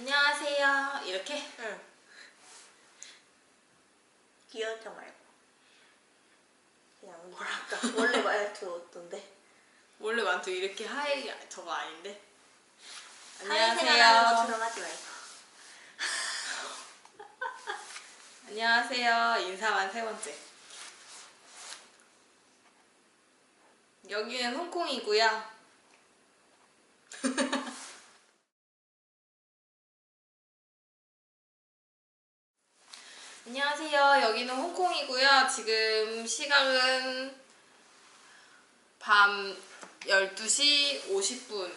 안녕하세요. 이렇게? 응. 귀여운 척 말고. 그냥 뭐랄까. 원래 말투 어떤데? 원래 만두 이렇게 하이 저거 아닌데? 사회생활하는 것처럼 하지 말고. 안녕하세요. 인사만 세 번째. 여기는 홍콩이고요. 안녕하세요. 여기는 홍콩이고요. 지금 시각은 밤 12시 50분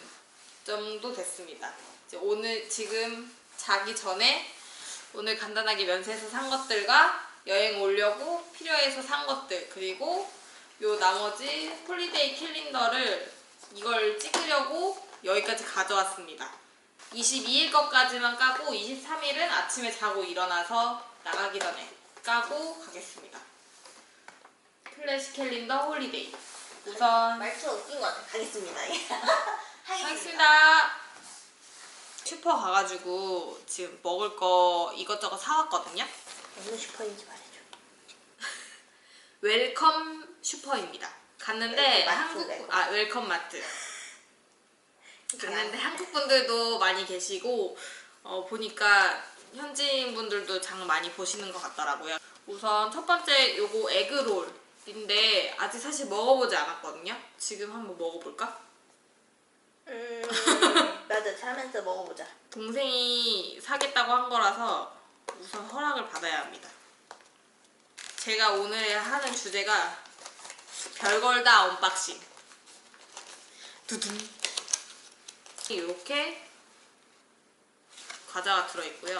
정도 됐습니다. 오늘 지금 자기 전에 오늘 간단하게 면세에서 산 것들과 여행 오려고 필요해서 산 것들 그리고 요 나머지 홀리데이 캘린더를 이걸 찍으려고 여기까지 가져왔습니다. 22일 것까지만 까고 23일은 아침에 자고 일어나서 나가기 전에 까고 가겠습니다. 클래식 캘린더 홀리데이 우선 말투 웃긴 것 같아. 가겠습니다. 하겠습니다. 슈퍼 가가지고 지금 먹을 거 이것저것 사왔거든요. 어느 슈퍼인지 말해줘. 웰컴 슈퍼입니다. 갔는데 웰컴 마트, 한국 웰컴. 아 웰컴 마트 갔는데 한국 분들도 많이 계시고 어, 보니까 현지인 분들도 장 많이 보시는 것 같더라고요. 우선 첫 번째 요거 에그롤인데 아직 사실 먹어보지 않았거든요. 지금 한번 먹어볼까? 음, 나도 살면서 먹어보자. 동생이 사겠다고 한 거라서 우선 허락을 받아야 합니다. 제가 오늘 하는 주제가 별걸 다 언박싱. 두둥. 이렇게 과자가 들어있고요.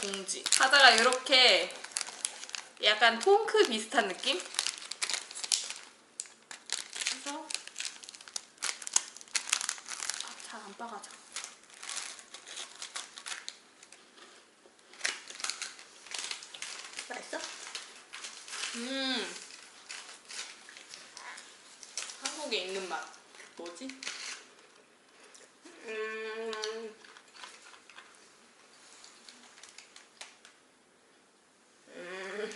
봉지. 과자가 이렇게 약간 통크 비슷한 느낌? 그래서 잘안 빠가져. 맛있어? 음. 한국에 있는 맛. 뭐지? 음. 음.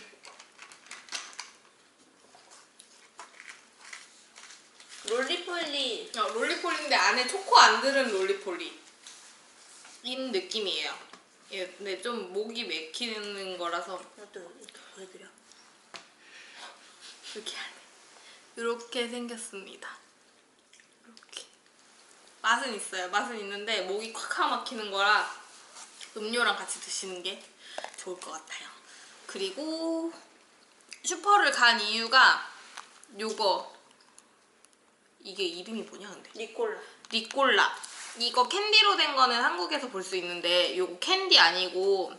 롤리폴리 어, 롤리폴리인데 안에 초코 안 들은 롤리폴리. 인 느낌이에요. 예, 근데 좀 목이 맥히는 거라서 이것도 이렇게 보여드려. 이렇게 안에 이렇게 생겼습니다. 이렇게 맛은 있어요. 맛은 있는데 목이 콱콱 막히는 거라 음료랑 같이 드시는 게 좋을 것 같아요. 그리고 슈퍼를 간 이유가 요거 이게 이름이 뭐냐 근데 니콜라. 리콜라. 이거 캔디로 된 거는 한국에서 볼 수 있는데 요거 캔디 아니고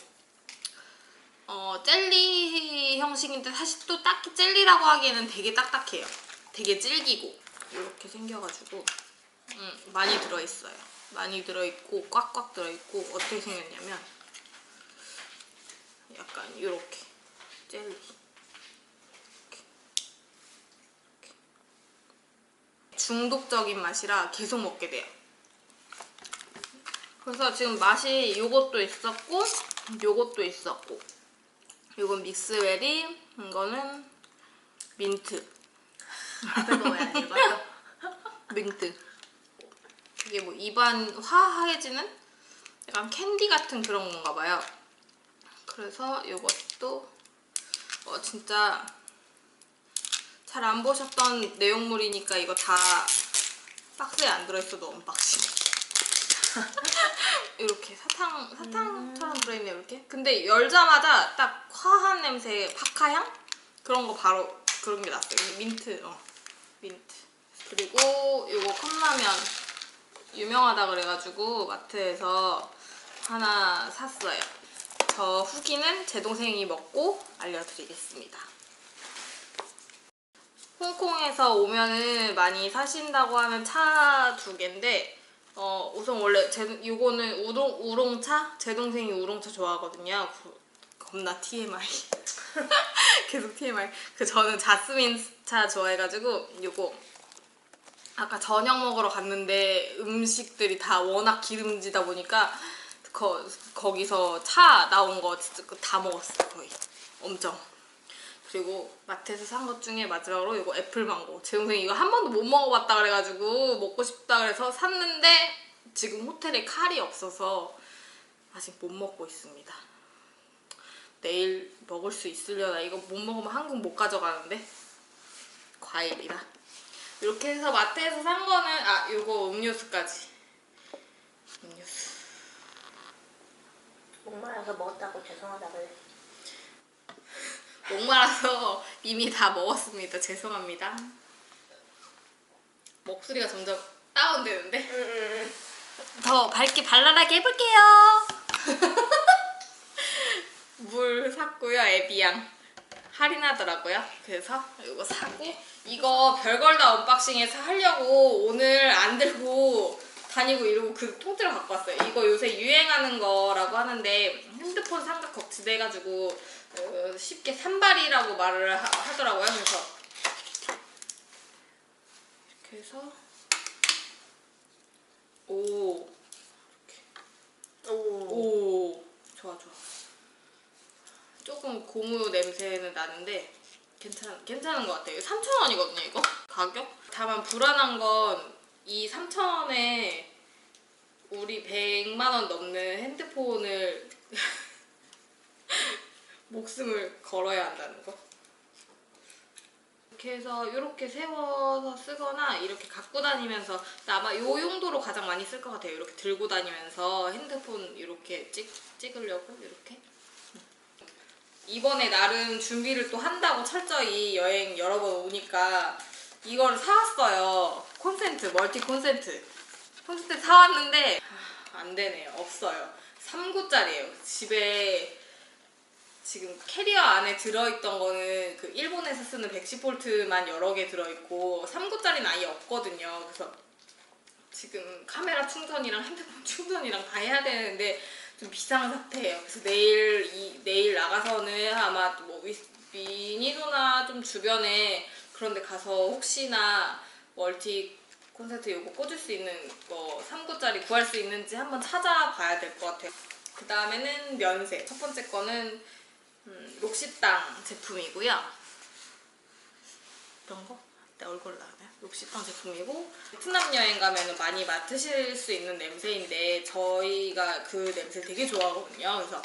어 젤리 형식인데 사실 또 딱히 젤리라고 하기에는 되게 딱딱해요. 되게 질기고. 이렇게 생겨가지고 음, 많이 들어있어요. 많이 들어있고 꽉꽉 들어있고 어떻게 생겼냐면 약간 이렇게 젤리 이렇게. 이렇게. 중독적인 맛이라 계속 먹게 돼요. 그래서 지금 맛이 요것도 있었고 요것도 있었고. 요건 믹스베리 이거는 민트. 앞에 거왜안 읽었어? 민트. 이게 뭐 입안 화하해지는 약간 캔디 같은 그런 건가 봐요. 그래서 요것도 어 진짜 잘 안 보셨던 내용물이니까 이거 다 박스에 안 들어있어도 언박싱. 이렇게 사탕 사탕처럼 들어있네요 이렇게. 근데 열자마자 딱 화한 냄새 파카향? 그런 거 바로 그런 게 났어요. 민트 어 민트. 그리고 요거 컵라면 유명하다 그래가지고 마트에서 하나 샀어요. 저 후기는 제 동생이 먹고 알려드리겠습니다 홍콩에서 오면은 많이 사신다고 하는 차두 개인데 어 우선 원래 제 요거는 우롱 우롱차 제 동생이 우롱차 좋아하거든요. 그, 겁나 TMI. 계속 TMI. 그 저는 자스민 차 좋아해가지고 요거 아까 저녁 먹으러 갔는데 음식들이 다 워낙 기름지다 보니까 거, 거기서 차 나온 거 진짜 그다 먹었어 거의 엄청 그리고 마트에서 산 것 중에 마지막으로 이거 애플망고. 제 동생이 이거 한 번도 못 먹어봤다 그래가지고 먹고 싶다 그래서 샀는데 지금 호텔에 칼이 없어서 아직 못 먹고 있습니다. 내일 먹을 수 있으려나? 이거 못 먹으면 한국 못 가져가는데? 과일이라 이렇게 해서 마트에서 산 거는 아 이거 음료수까지. 음료수. 목말라서 먹었다고 죄송하다고 해. 목말라서 이미 다 먹었습니다. 죄송합니다. 목소리가 점점 다운되는데? 음, 더 밝게 발랄하게 해볼게요. 물 샀고요 에비앙 할인하더라고요. 그래서 이거 사고 이거 별걸 다 언박싱해서 하려고 오늘 안 들고 다니고 이러고 그 통째로 갖고 왔어요. 이거 요새 유행하는 거라고 하는데 핸드폰 삼각 거치대가지고 어, 쉽게 산발이라고 말을 하, 하더라고요. 그래서 이렇게 해서 오 오. 오. 좋아 좋아. 조금 고무 냄새는 나는데 괜찮 괜찮은 것 같아요. 3,000원이거든요 이거? 가격? 다만 불안한 건 이 3,000원에 우리 100만 원 넘는 핸드폰을 목숨을 걸어야 한다는 거 이렇게 해서 이렇게 세워서 쓰거나 이렇게 갖고 다니면서 아마 요 용도로 가장 많이 쓸 것 같아요. 이렇게 들고 다니면서 핸드폰 이렇게 찍, 찍으려고 이렇게. 이번에 나름 준비를 또 한다고 철저히 여행 여러 번 오니까 이걸 사왔어요. 콘센트, 멀티 콘센트. 콘센트 사왔는데 아, 안 되네요. 없어요. 3구짜리예요. 집에 지금 캐리어 안에 들어있던 거는 그 일본에서 쓰는 110볼트만 여러 개 들어있고 3구짜리는 아예 없거든요. 그래서 지금 카메라 충전이랑 핸드폰 충전이랑 다 해야 되는데 좀 비상 사태예요. 그래서 내일 이 내일 나가서는 아마 뭐 위- 미니도나 좀 주변에 그런 데 가서 혹시나 멀티 콘센트 요거 꽂을 수 있는 거 3구짜리 구할 수 있는지 한번 찾아봐야 될 것 같아요. 그 다음에는 면세. 첫 번째 거는 음, 록시땅 제품이고요. 이런 거? 내 얼굴 나와요? 록시땅 제품이고 베트남 여행 가면 많이 맡으실 수 있는 냄새인데 저희가 그 냄새 되게 좋아하거든요. 그래서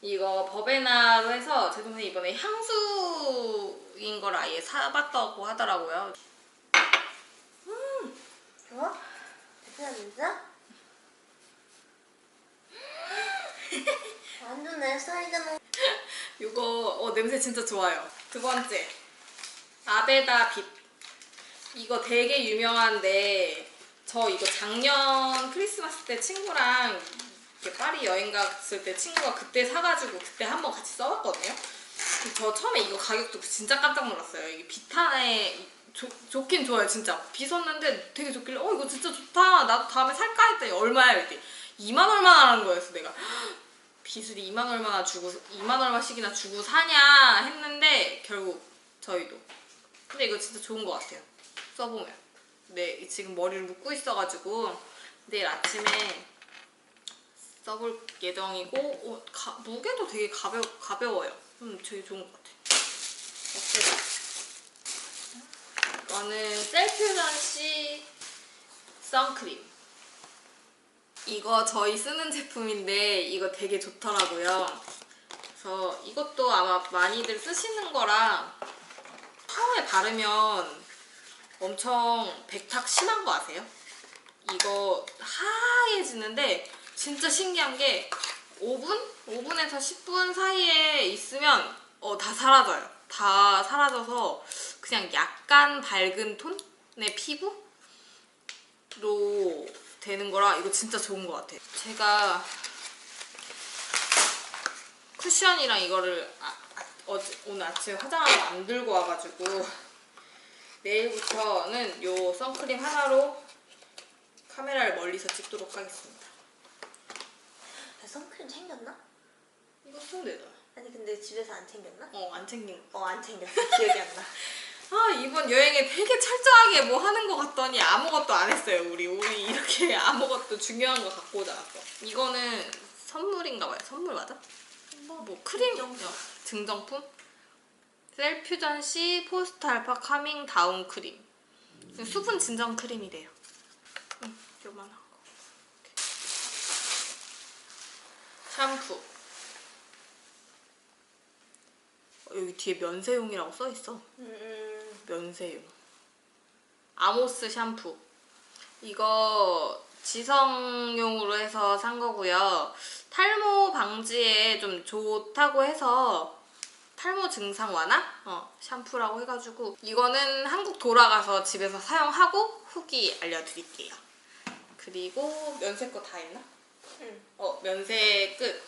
이거 버베나로 해서 제 동생이 이번에 향수인 걸 아예 사봤다고 하더라고요. 좋아? 괜찮은데? 완전 내 스타일이잖아. 이거 어, 냄새 진짜 좋아요. 두 번째 아베다 빛. 이거 되게 유명한데 저 이거 작년 크리스마스 때 친구랑 파리 여행 갔을 때 친구가 그때 사가지고 그때 한번 같이 써봤거든요. 저 처음에 이거 가격 듣고 진짜 깜짝 놀랐어요. 이게 비탄에 좋- 좋긴 좋아요 진짜. 비 섰는데 되게 좋길래 어 이거 진짜 좋다. 나도 다음에 살까 했더니 얼마야 이랬더니 2만 얼마나 하는 거였어 내가. 빚을 2만 얼마나 주고 2만 얼마씩이나 주고 사냐 했는데 결국 저희도. 근데 이거 진짜 좋은 것 같아요. 써보면. 네 지금 머리를 묶고 있어가지고 내일 아침에 써볼 예정이고 어, 가- 무게도 되게 가벼, 가벼워요. 음 되게 좋은 것 같아요. 어때요? 이거는 셀퓨전시 선크림 이거 저희 쓰는 제품인데 이거 되게 좋더라고요. 그래서 이것도 아마 많이들 쓰시는 거라 처음에 바르면 엄청 백탁 심한 거 아세요? 이거 하얘지는데 진짜 신기한 게 5분? 5분에서 10분 사이에 있으면 어, 다 사라져요. 다 사라져서 그냥 약간 밝은 톤의 피부? 로 되는 거라 이거 진짜 좋은 것 같아요. 제가 쿠션이랑 이거를 아, 아, 어제, 오늘 아침에 화장하고 안 들고 와가지고 내일부터는 요 선크림 하나로 카메라를 멀리서 찍도록 하겠습니다. 나 선크림 챙겼나? 이거 쓰면 되잖아. 아니 근데 집에서 안 챙겼나? 어, 안 챙긴 거. 어안 챙겼어. 기억이 안 나. 아, 이번 여행에 되게 철저하게 뭐 하는 거 같더니 아무것도 안 했어요, 우리. 우리 이렇게 아무것도 중요한 거 갖고 오지 않았어. 이거는 선물인가 봐요. 선물 맞아? 뭐 크림 증정품. 어, 증정품? 셀퓨전 C 포스트 알파 카밍 다운 크림. 수분 진정 크림이래요. 응, 요만한 거. 샴푸. 어, 여기 뒤에 면세용이라고 써 있어. 음, 면세용. 아모스 샴푸. 이거 지성용으로 해서 산 거고요. 탈모 방지에 좀 좋다고 해서 탈모 증상 완화 어, 샴푸라고 해가지고 이거는 한국 돌아가서 집에서 사용하고 후기 알려드릴게요. 그리고 면세 거 다 했나? 응. 어 면세 끝.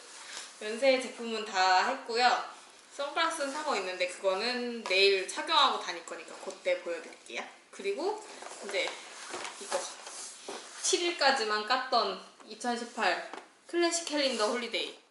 면세 제품은 다 했고요. 선글라스는 사고 있는데 그거는 내일 착용하고 다닐 거니까 그때 보여드릴게요. 그리고 이제 이거 7일까지만 깠던 2018 클래식 캘린더 홀리데이.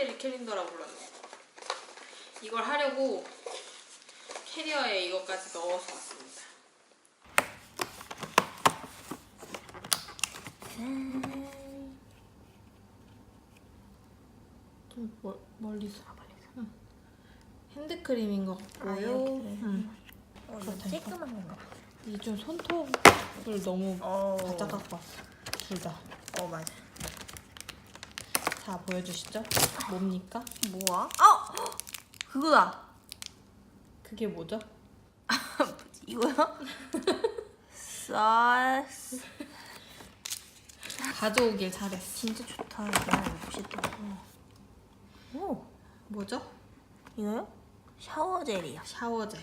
홀리데이 캘린더라고 불렀네. 이걸 하려고 캐리어에 이것까지 넣어서 왔습니다. 좀 멀, 멀리서 응. 핸드크림인 것 같고요. 핸드크림. 응. 어, 이거 그렇다니까. 쬐끄만 건가? 이게 좀 손톱을 너무 어, 바짝 갖고 왔어. 둘 다. 어 맞아. 자 보여주시죠. 뭡니까? 뭐야? 어, 그거다. 그게 뭐죠? 이거야? 싸스. 가져오길 잘했어. 진짜 좋다. 이거 멋있다. 오, 뭐죠? 이거요? 샤워 젤이야. 샤워젤.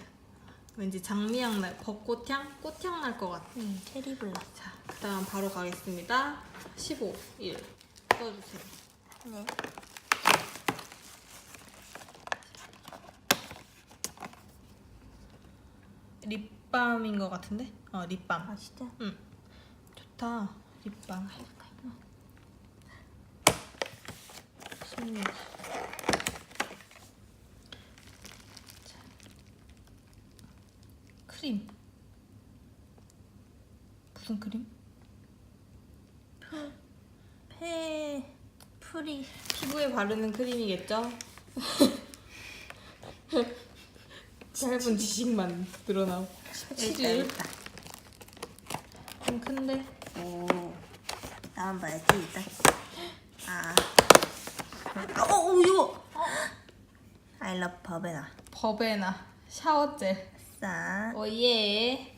왠지 장미향 날, 벚꽃향? 꽃향 날 것 같아. 음, 체리 블라. 자, 그 다음 바로 가겠습니다. 15, 1. 써주세요. 네. 립밤인 것 같은데? 어, 립밤. 아 진짜? 응. 좋다. 립밤. 16. 자. 크림. 무슨 크림? 페 프리. 피부에 바르는 크림이겠죠? 짧은 지식만 늘어나고 17일 일단. 좀 큰데 오. 나만 봐야지 일단. 아. 어, 어 이거. I love 버베나. 버베나 샤워젤 싸. 오예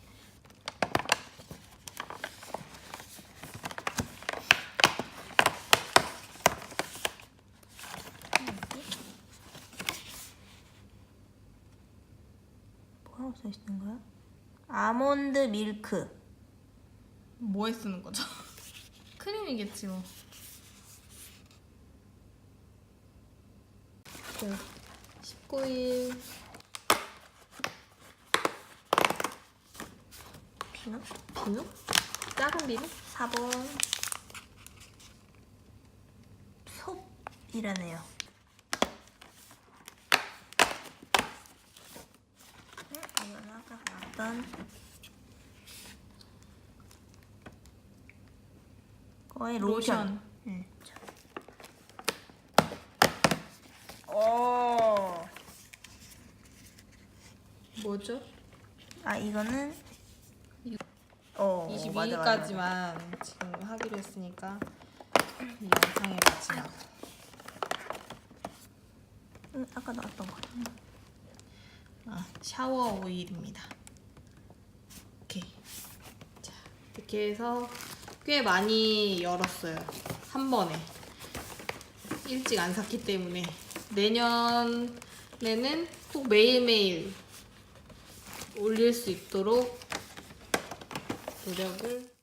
뭐라고 써 있는 거야? 아몬드 밀크. 뭐에 쓰는 거죠? 크림이겠지 뭐 네. 19일 피넛. 비누? 작은 비누? 사본. 솝이라네요. 응, 이건 나왔던 거의 로션. 응. 오. 뭐죠? 아 이거는 이거. 어 맞아, 맞아, 맞아. 22일까지만 지금 하기로 했으니까 이 영상에 맞지 마. 응, 아까 나왔던 거. 아, 샤워 오일입니다. 오케이. 자, 이렇게 이렇게 해서 꽤 많이 열었어요. 한 번에. 일찍 안 샀기 때문에. 내년에는 꼭 매일매일 올릴 수 있도록 노력을